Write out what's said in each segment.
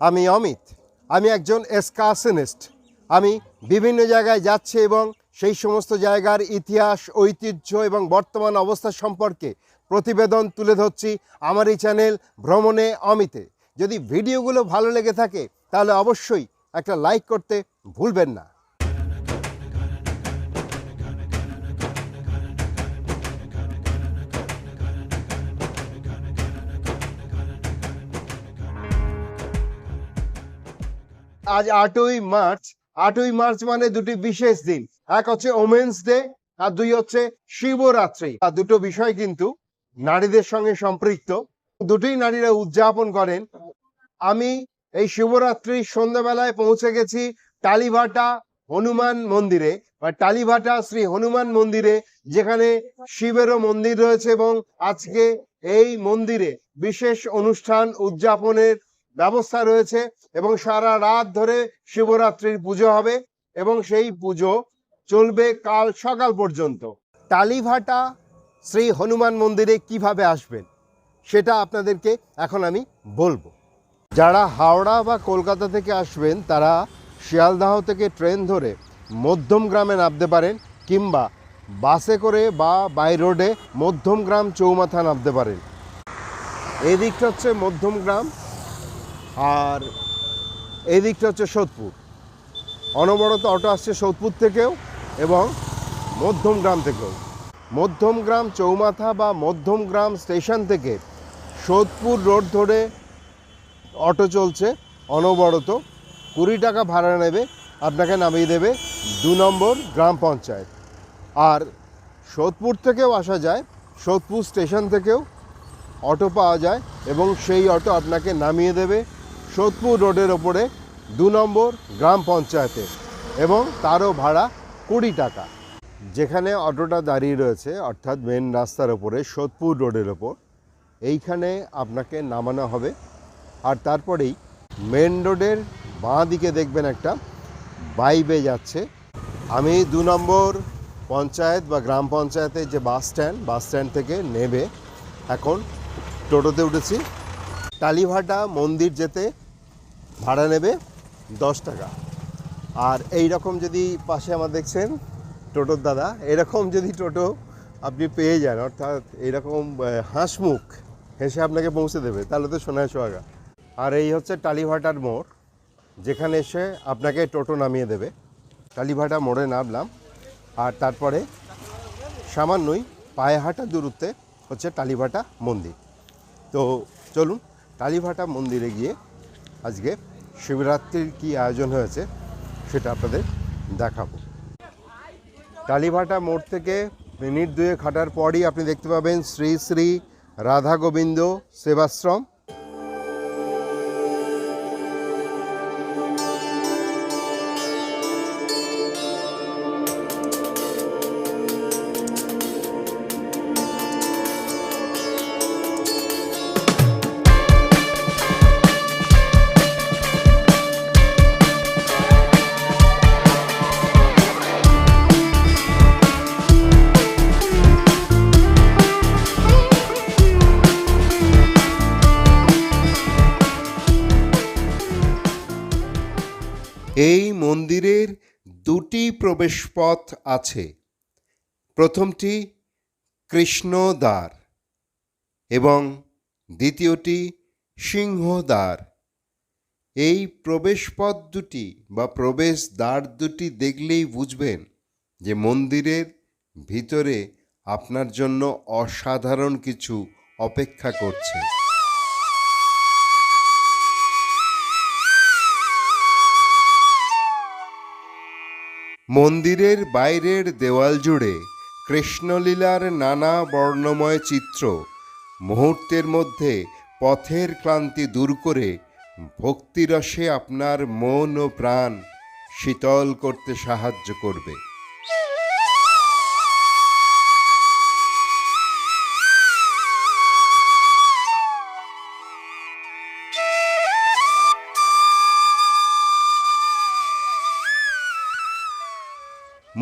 আমি অমিত। আমি একজন এসকাশনিস্ট আমি বিভিন্ন জায়গায় যাচ্ছি এবং সেই সমস্ত জায়গার ইতিহাস, ঐতিহ্য এবং বর্তমান অবস্থা সম্পর্কে প্রতিবেদন তুলে ধরছি আমার এই চ্যানেল ভ্রমণে অমিতে। যদি ভিডিওগুলো ভালো লেগে থাকে, তাহলে অবশ্যই একটা লাইক করতে ভুলবেন না। আজ আটই মার্চ আটই মার্চ মানে দুটি বিশেষ দিন। এক হচ্ছে ওমেন্স ডে, আর দুই হচ্ছে শিবরাত্রি। আর দুটো বিষয় কিন্তু নারীদের সঙ্গে সম্পৃক্ত। দুটোই নারীরা উদযাপন করেন। আমি এই শিবরাত্রির সন্ধ্যাবেলায় পৌঁছে গেছি টালিভাটা হনুমান মন্দিরে। বা টালিভাটা শ্রী হনুমান মন্দিরে, যেখানে শিবেরও মন্দির রয়েছে এবং আজকে এই মন্দিরে বিশেষ অনুষ্ঠান উদযাপনের ব্যবস্থা রয়েছে এবং সারা রাত ধরে শিবরাত্রির পুজো হবে এবং সেই পুজো চলবে কাল সকাল পর্যন্ত। টালিভাটা শ্রী হনুমান মন্দিরে কীভাবে আসবেন সেটা আপনাদেরকে এখন আমি বলব। যারা হাওড়া বা কলকাতা থেকে আসবেন, তারা শিয়ালদাহ থেকে ট্রেন ধরে মধ্যম গ্রামে নামতে পারেন কিংবা বাসে করে বা বাই রোডে মধ্যম গ্রাম চৌমাথা নামতে পারেন। এদিকটা হচ্ছে মধ্যম গ্রাম। আর এই দিকটা হচ্ছে সোদপুর। অনবরত অটো আসছে সোদপুর থেকেও এবং মধ্যম গ্রাম থেকেও। মধ্যম গ্রাম চৌমাথা বা মধ্যম গ্রাম স্টেশন থেকে সোদপুর রোড ধরে অটো চলছে, অনবরত কুড়ি টাকা ভাড়া নেবে, আপনাকে নামিয়ে দেবে দু নম্বর গ্রাম পঞ্চায়েত। আর সোদপুর থেকেও আসা যায়, সোদপুর স্টেশন থেকেও অটো পাওয়া যায় এবং সেই অটো আপনাকে নামিয়ে দেবে সোদপুর রোডের ওপরে দু নম্বর গ্রাম পঞ্চায়েতে এবং তারও ভাড়া কুড়ি টাকা। যেখানে অটোটা দাঁড়িয়ে রয়েছে, অর্থাৎ মেন রাস্তার ওপরে, সোদপুর রোডের ওপর, এইখানে আপনাকে নামানো হবে। আর তারপরেই মেন রোডের বাঁ দিকে দেখবেন একটা বাইবে যাচ্ছে। আমি দু নম্বর পঞ্চায়েত বা গ্রাম পঞ্চায়েতের যে বাস স্ট্যান্ড বাস স্ট্যান্ড থেকে নেবে, এখন টোটোতে উঠেছি। টালিভাটা মন্দির যেতে ভাড়া নেবে দশ টাকা। আর এই রকম যদি পাশে আমার দেখছেন টোটোর দাদা, এরকম যদি টোটো আপনি পেয়ে যান, অর্থাৎ এরকম হাঁসমুখ হেসে আপনাকে পৌঁছে দেবে, তাহলে তো সোনায় সোহাগা। আর এই হচ্ছে টালিভাটার মোড়, যেখানে এসে আপনাকে টোটো নামিয়ে দেবে। টালিভাটা মোড়ে নামলাম, আর তারপরে সামান্যই পায়ে হাঁটা দূরত্বে হচ্ছে টালিভাটা মন্দির। তো চলুন, টালিভাটা মন্দিরে গিয়ে আজকে শিবরাত্রির কি আয়োজন হয়েছে সেটা আপনাদের দেখাবো। কালীভাটা মোড় থেকে মিনিট দুয়ে খাটার পরই আপনি দেখতে পাবেন শ্রী শ্রী রাধা গোবিন্দ সেবাশ্রম। প্রবেশপথ আছে। প্রথমটি কৃষ্ণদ্বার এবং দ্বিতীয়টি সিংহদ্বার। এই প্রবেশপথ দুটি বা প্রবেশ দ্বার দুটি দেখলেই বুঝবেন যে মন্দিরের ভিতরে আপনার জন্য অসাধারণ কিছু অপেক্ষা করছে। মন্দিরের বাইরের দেওয়াল জুড়ে কৃষ্ণলীলার নানা বর্ণময় চিত্র মুহূর্তের মধ্যে পথের ক্লান্তি দূর করে ভক্তিরসে আপনার মন ও প্রাণ শীতল করতে সাহায্য করবে।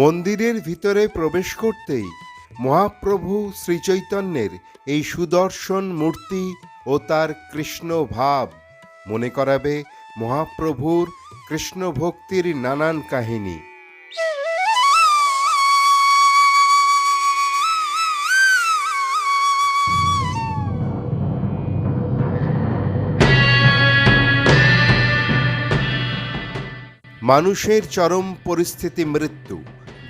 মন্দিরের ভিতরে প্রবেশ করতেই মহাপ্রভু শ্রীচৈতন্যের এই সুদর্শন মূর্তি ও তার কৃষ্ণ ভাব মনে করাবে মহাপ্রভুর কৃষ্ণ ভক্তির নানান কাহিনী। মানুষের চরম পরিস্থিতি মৃত্যু।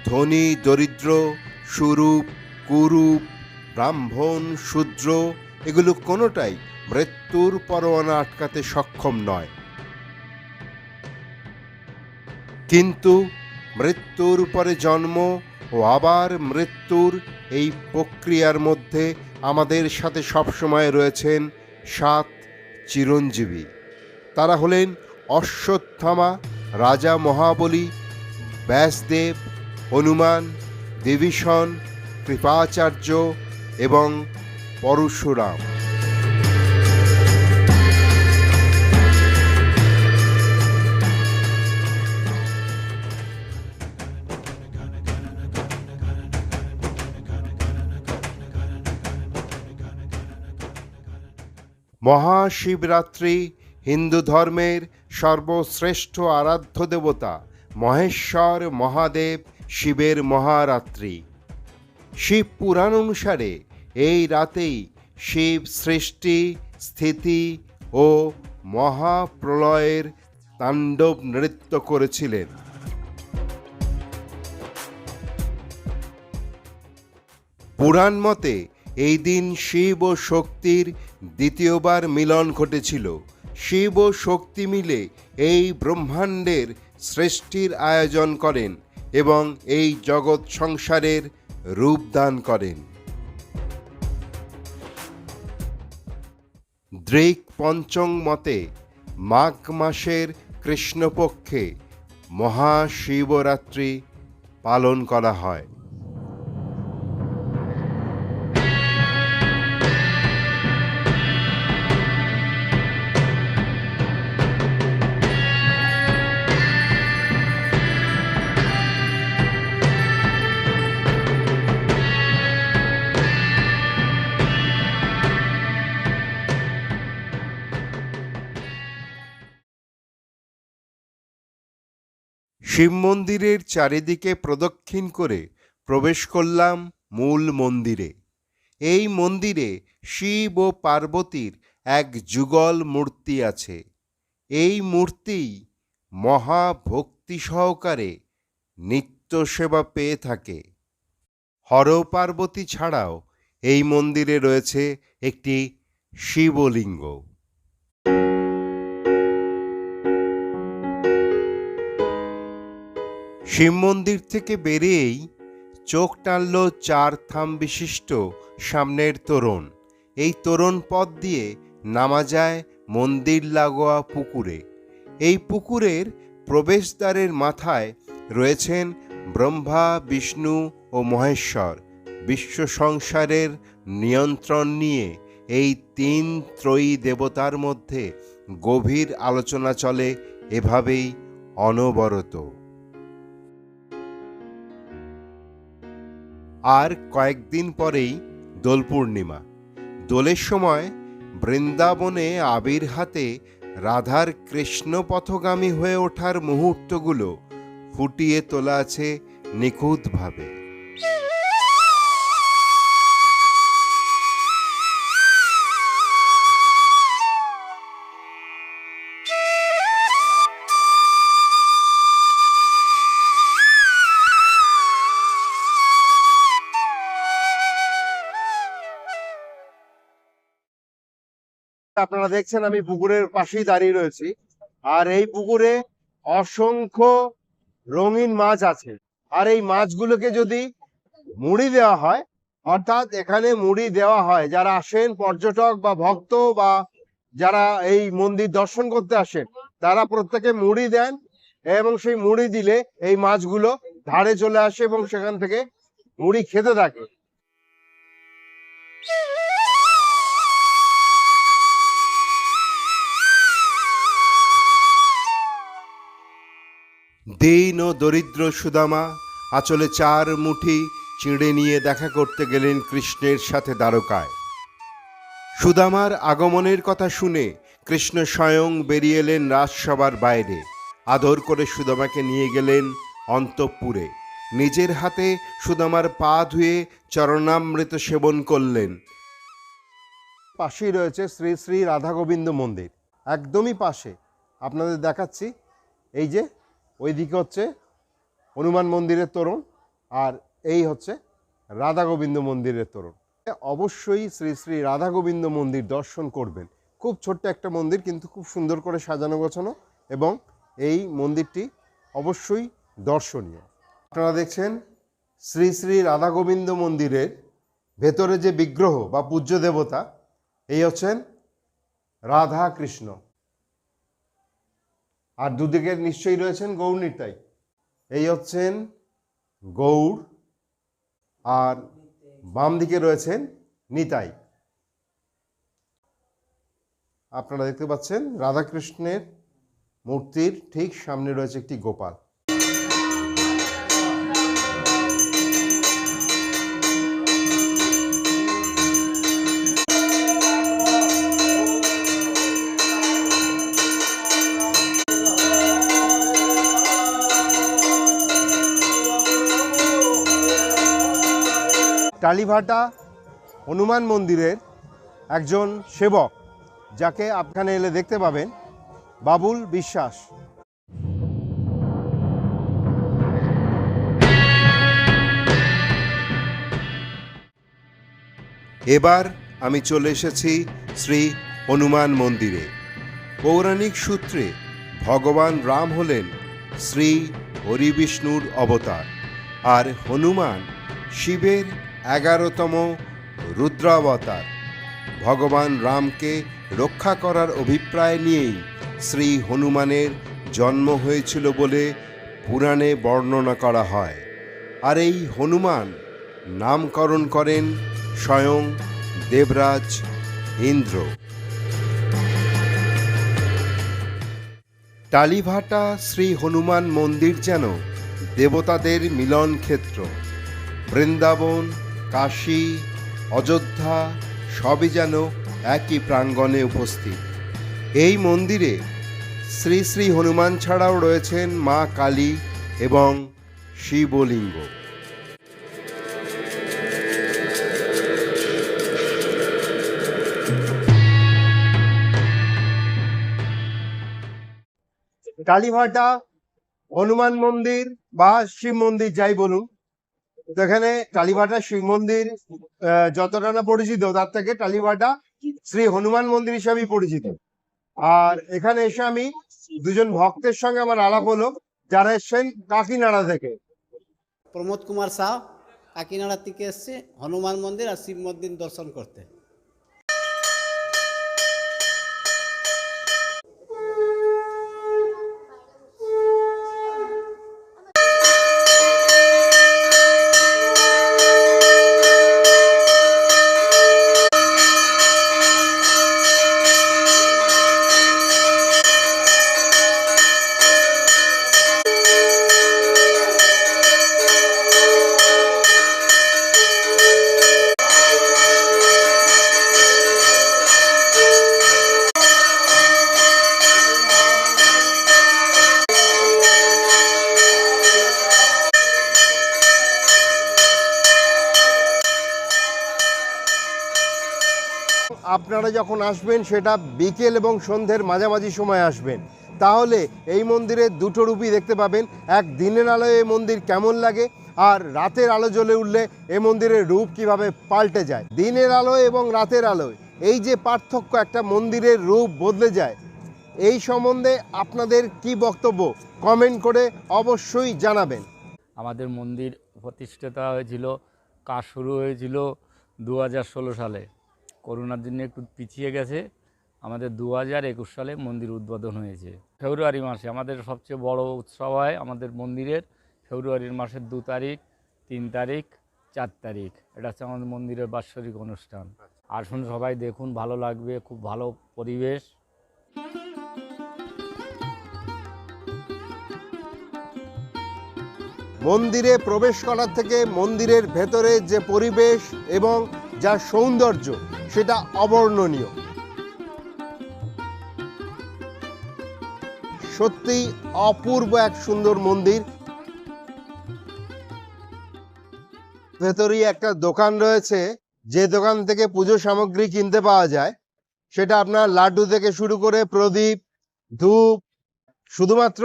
ধনী, দরিদ্র, সুরূপ, কুরূপ, ব্রাহ্মণ, শূদ্র, এগুলো কোনোটাই মৃত্যুর পরোয়ানা আটকাতে সক্ষম নয়। কিন্তু মৃত্যুর পরে জন্ম ও আবার মৃত্যুর এই প্রক্রিয়ার মধ্যে আমাদের সাথে সবসময় রয়েছেন সাত চিরঞ্জীবী। তারা হলেন অশ্বত্থামা, রাজা মহাবলী, ব্যাসদেব হনুমান দেবীষণ কৃপাচার্য এবং পরশুরাম। মহাশিবরাত্রি হিন্দু ধর্মের সর্বশ্রেষ্ঠ আরাধ্য দেবতা মহেশ্বর মহাদেব শিবের মহারাত্রি। শিব পুরাণ অনুসারে এই রাতেই শিব সৃষ্টি, স্থিতি ও মহাপ্রলয়ের তাণ্ডব নৃত্য করেছিলেন। পুরাণ মতে এই দিন শিব ও শক্তির দ্বিতীয়বার মিলন ঘটেছিল। শিব ও শক্তি মিলে এই ব্রহ্মাণ্ডের সৃষ্টির আয়োজন করেন। এবং এই জগৎ সংসারের রূপ দান করেন। দ্রেক পঞ্চম মতে মাঘ মাসের কৃষ্ণপক্ষে মহাশিবরাত্রি পালন করা হয়। শিব মন্দিরের চারিদিকে প্রদক্ষিণ করে প্রবেশ করলাম মূল মন্দিরে। এই মন্দিরে শিব ও পার্বতীর এক যুগল মূর্তি আছে। এই মূর্তি মহাভক্তি সহকারে নিত্য সেবা পেয়ে থাকে। হর পার্বতী ছাড়াও এই মন্দিরে রয়েছে একটি শিবলিঙ্গ। শিব মন্দির থেকে বেরিয়েই চোখ টানল চার থাম বিশিষ্ট সামনের তোরণ। এই তোরণ পথ দিয়ে নামা যায় মন্দির লাগোয়া পুকুরে। এই পুকুরের প্রবেশদ্বারের মাথায় রয়েছেন ব্রহ্মা, বিষ্ণু ও মহেশ্বর। বিশ্ব সংসারের নিয়ন্ত্রণ নিয়ে এই তিন ত্রয়ী দেবতার মধ্যে গভীর আলোচনা চলে, এভাবেই অনবরত। আর কয়েকদিন পরেই দোল পূর্ণিমা। দোলের সময় বৃন্দাবনে আবির হাতে রাধার কৃষ্ণ পথগামী হয়ে ওঠার মুহূর্তগুলো ফুটিয়ে তোলা আছে নিখুঁতভাবে। আপনারা দেখছেন আমি পুকুরের পাশেই দাঁড়িয়ে রয়েছি। আর এই পুকুরে অসংখ্য রঙিন মাছ আছে। আর এই মাছগুলোকে যদি মুড়ি দেওয়া হয়, অর্থাৎ এখানে মুড়ি দেওয়া হয়, যারা আসেন পর্যটক বা ভক্ত বা যারা এই মন্দির দর্শন করতে আসেন, তারা প্রত্যেকে মুড়ি দেন এবং সেই মুড়ি দিলে এই মাছগুলো ধারে চলে আসে এবং সেখান থেকে মুড়ি খেতে থাকে। দীন ও দরিদ্র সুদামা, আচলে চার মুঠি চিঁড়ে নিয়ে দেখা করতে গেলেন কৃষ্ণের সাথে দ্বারকায়। সুদামার আগমনের কথা শুনে কৃষ্ণ স্বয়ং বেরিয়ে এলেন রাজসভার বাইরে। আদর করে সুদামাকে নিয়ে গেলেন অন্তঃপুরে। নিজের হাতে সুদামার পা ধুয়ে চরণামৃত সেবন করলেন। পাশেই রয়েছে শ্রী শ্রী রাধা গোবিন্দ মন্দির। একদমই পাশে। আপনাদের দেখাচ্ছি। এই যে ওইদিকে হচ্ছে হনুমান মন্দিরের তোরণ আর এই হচ্ছে রাধা গোবিন্দ মন্দিরের তোরণ। অবশ্যই শ্রী শ্রী রাধা গোবিন্দ মন্দির দর্শন করবেন। খুব ছোট্ট একটা মন্দির, কিন্তু খুব সুন্দর করে সাজানো গোছানো এবং এই মন্দিরটি অবশ্যই দর্শনীয়। আপনারা দেখছেন শ্রী শ্রী রাধা গোবিন্দ মন্দিরের ভেতরে যে বিগ্রহ বা পূজ্য দেবতা, এই হচ্ছেন রাধা কৃষ্ণ। আর দুদিকে নিশ্চয়ই রয়েছেন গৌর নিতাই এই হচ্ছেন গৌর আর বাম দিকে রয়েছেন নিতাই। আপনারা দেখতে পাচ্ছেন রাধাকৃষ্ণের মূর্তির ঠিক সামনে রয়েছে একটি গোপাল। টালিভাটা হনুমান মন্দিরের একজন সেবক, যাকে আপনারা এলে দেখতে পাবেন, বাবুল বিশ্বাস। এবার আমি চলে এসেছি শ্রী হনুমান মন্দিরে। পৌরাণিক সূত্রে ভগবান রাম হলেন শ্রী হরিবিষ্ণুর অবতার, আর হনুমান শিবের এগারোতম রুদ্রাবতার। ভগবান রামকে রক্ষা করার অভিপ্রায় নিয়েই শ্রী হনুমানের জন্ম হয়েছিল বলে পুরাণে বর্ণনা করা হয়। আর এই হনুমান নামকরণ করেন স্বয়ং দেবরাজ ইন্দ্র। টালিভাটা শ্রী হনুমান মন্দির যেন দেবতাদের মিলন ক্ষেত্র বৃন্দাবন কাশী, অযোধ্যা, সবই যেন একই প্রাঙ্গণে উপস্থিত। এই মন্দিরে শ্রী শ্রী হনুমান ছাড়াও রয়েছেন মা কালী এবং শিবলিঙ্গ। কালীভাটা হনুমান মন্দির বা শিব মন্দির, যাই বলুন। তো এখানে টালিবাটা শিব মন্দির যতটা না পরিচিত, তার থেকে টালিবাটা শ্রী হনুমান মন্দির হিসাবেই পরিচিত। আর এখানে এসে আমি দুজন ভক্তের সঙ্গে আমার আলাপ হলো, যারা এসছেন কাকিনাড়া থেকে। প্রমোদ কুমার সাহ কাকিনাড়া থেকে এসছে হনুমান মন্দির আর শিব মন্দির দর্শন করতে। আপনারা যখন আসবেন, সেটা বিকেল এবং সন্ধ্যের মাঝামাঝি সময় আসবেন। তাহলে এই মন্দিরের দুটো রূপই দেখতে পাবেন। এক দিনের আলোয় এই মন্দির কেমন লাগে, আর রাতের আলো জ্বলে উঠলে এ মন্দিরের রূপ কীভাবে পাল্টে যায়। দিনের আলো এবং রাতের আলোয় এই যে পার্থক্য একটা মন্দিরের রূপ বদলে যায়, এই সম্বন্ধে আপনাদের কি বক্তব্য কমেন্ট করে অবশ্যই জানাবেন। আমাদের মন্দির প্রতিষ্ঠাতা হয়েছিল, কাজ শুরু হয়েছিল দু হাজার ষোলো সালে। করোনার জন্য একটু পিছিয়ে গেছে। আমাদের দু হাজার একুশ সালে মন্দির উদ্বোধন হয়েছে। ফেব্রুয়ারি মাসে আমাদের সবচেয়ে বড় উৎসব হয় আমাদের মন্দিরের। ফেব্রুয়ারির মাসের দু তারিখ, তিন তারিখ, চার তারিখ। এটা হচ্ছে আমাদের মন্দিরের বাৎসরিক অনুষ্ঠান। আসুন সবাই দেখুন, ভালো লাগবে, খুব ভালো পরিবেশ। মন্দিরে প্রবেশ করার থেকে মন্দিরের ভেতরে যে পরিবেশ এবং যার সৌন্দর্য সেটা অবর্ণনীয়। সত্যি অপূর্ব এক সুন্দর মন্দির। ভেতরেই একটা দোকান রয়েছে, যে দোকান থেকে পুজো সামগ্রী কিনতে পাওয়া যায়। সেটা আপনার লাড্ডু থেকে শুরু করে প্রদীপ, ধূপ, শুধুমাত্র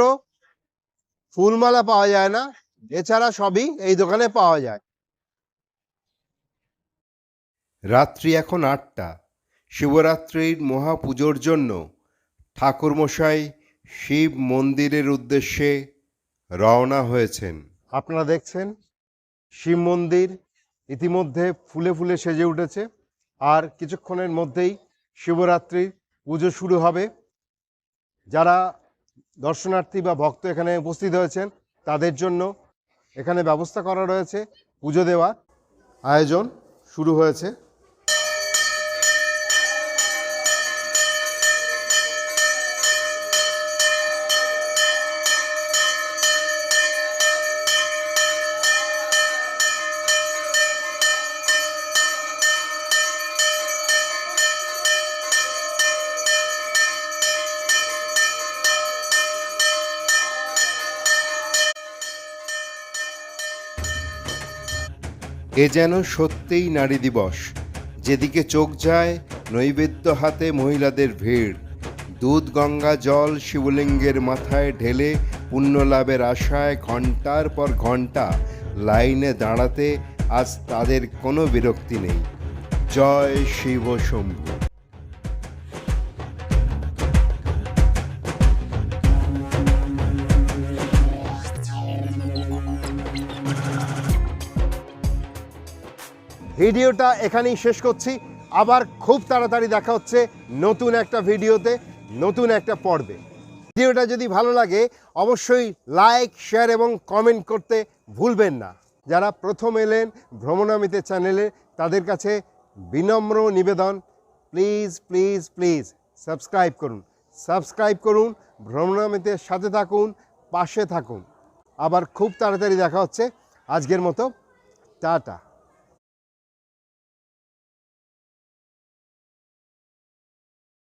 ফুলমালা পাওয়া যায় না, এছাড়া সবই এই দোকানে পাওয়া যায়। রাত্রি এখন আটটা। শিবরাত্রির মহাপুজোর জন্য ঠাকুরমশাই শিব মন্দিরের উদ্দেশ্যে রওনা হয়েছেন। আপনারা দেখছেন, শিব মন্দির ইতিমধ্যে ফুলে ফুলে সেজে উঠেছে। আর কিছুক্ষণের মধ্যেই শিবরাত্রির পুজো শুরু হবে। যারা দর্শনার্থী বা ভক্ত এখানে উপস্থিত হয়েছেন, তাদের জন্য এখানে ব্যবস্থা করা রয়েছে। পুজো দেওয়ার আয়োজন শুরু হয়েছে। এ যেন সত্যিই নারী দিবস। যেদিকে চোখ যায়, নৈবেদ্য হাতে মহিলাদের ভিড়। দুধ, গঙ্গা, জল শিবলিঙ্গের মাথায় ঢেলে পুণ্য লাভের আশায় ঘণ্টার পর ঘণ্টা লাইনে দাঁড়াতে আজ তাদের কোনো বিরক্তি নেই। জয় শিব শম্ভু। ভিডিওটা এখানেই শেষ করছি। আবার খুব তাড়াতাড়ি দেখা হচ্ছে নতুন একটা ভিডিওতে, নতুন একটা পর্বে। ভিডিওটা যদি ভালো লাগে, অবশ্যই লাইক, শেয়ার এবং কমেন্ট করতে ভুলবেন না। যারা প্রথম এলেন ভ্রমণামিতে চ্যানেলে, তাদের কাছে বিনম্র নিবেদন। প্লিজ প্লিজ প্লিজ, সাবস্ক্রাইব করুন। সাবস্ক্রাইব করুন, ভ্রমণামিতের সাথে থাকুন, পাশে থাকুন। আবার খুব তাড়াতাড়ি দেখা হচ্ছে। আজকের মতো, টাটা।